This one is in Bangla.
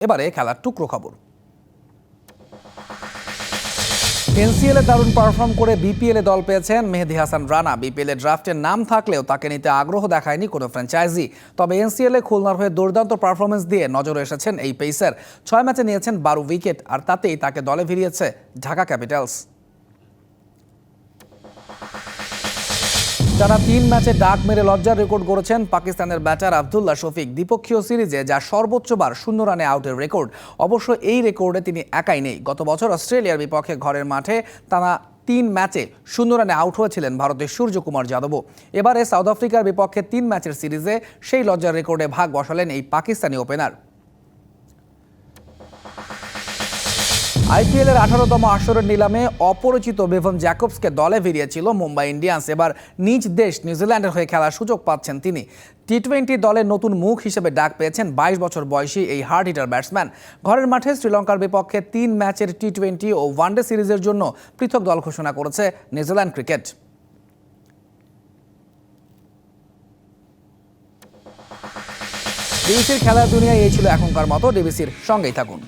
এবারে খেলার টুকরো খবর। এনসিএলে দারুণ পারফর্ম করে বিপিএল দল পেয়েছেন মেহেদি হাসান রানা। বিপিএল ড্রাফটের নাম থাকলেও তাকে নিতে আগ্রহ দেখায়নি কোনো ফ্র্যাঞ্চাইজি তবে এনসিএল এ খুলনার হয়ে দুর্দান্ত পারফরমেন্স দিয়ে নজরে এসেছেন এই পেসার ছয় ম্যাচে নিয়েছেন বারো উইকেট আর তাতেই তাকে দলে ফিরিয়েছে ঢাকা ক্যাপিটালস টানা তিন ম্যাচে ডাক মেরে লজ্জার রেকর্ড গড়েছেন পাকিস্তানের ব্যাটার আবদুল্লাহ শফিক। দ্বিপক্ষীয় সিরিজে যা সর্বোচ্চবার শূন্য রানে আউটের রেকর্ড, অবশ্য এই রেকর্ডে তিনি একাই নেই। গত বছর অস্ট্রেলিয়ার বিপক্ষে ঘরের মাঠে টানা তিন ম্যাচে শূন্য রানে আউট হয়েছিলেন ভারতের সূর্যকুমার যাদবও। এবারে সাউথ আফ্রিকার বিপক্ষে তিন ম্যাচের সিরিজে সেই লজ্জার রেকর্ডে ভাগ বসালেন এই পাকিস্তানি ওপেনার। আইপিএল এর আঠারোতম আসরের নিলামে অপরিচিত বেভন জ্যাকবসকে দলে ফিরিয়েছিল মুম্বাই ইন্ডিয়ান্স। এবার নিজ দেশ নিউজিল্যান্ডের হয়ে খেলার সুযোগ পাচ্ছেন তিনি। টি টোয়েন্টি দলের নতুন মুখ হিসেবে ডাক পেয়েছেন বাইশ বছর বয়সী এই হার্ড হিটার ব্যাটসম্যান। ঘরের মাঠে শ্রীলঙ্কার বিপক্ষে তিন ম্যাচের টি টোয়েন্টি ও ওয়ানডে সিরিজের জন্য পৃথক দল ঘোষণা করেছে নিউজিল্যান্ড ক্রিকেট। ডিবিসির খেলার দুনিয়ায় এই ছিল এখনকার মতো। ডিবিসির সঙ্গেই থাকুন।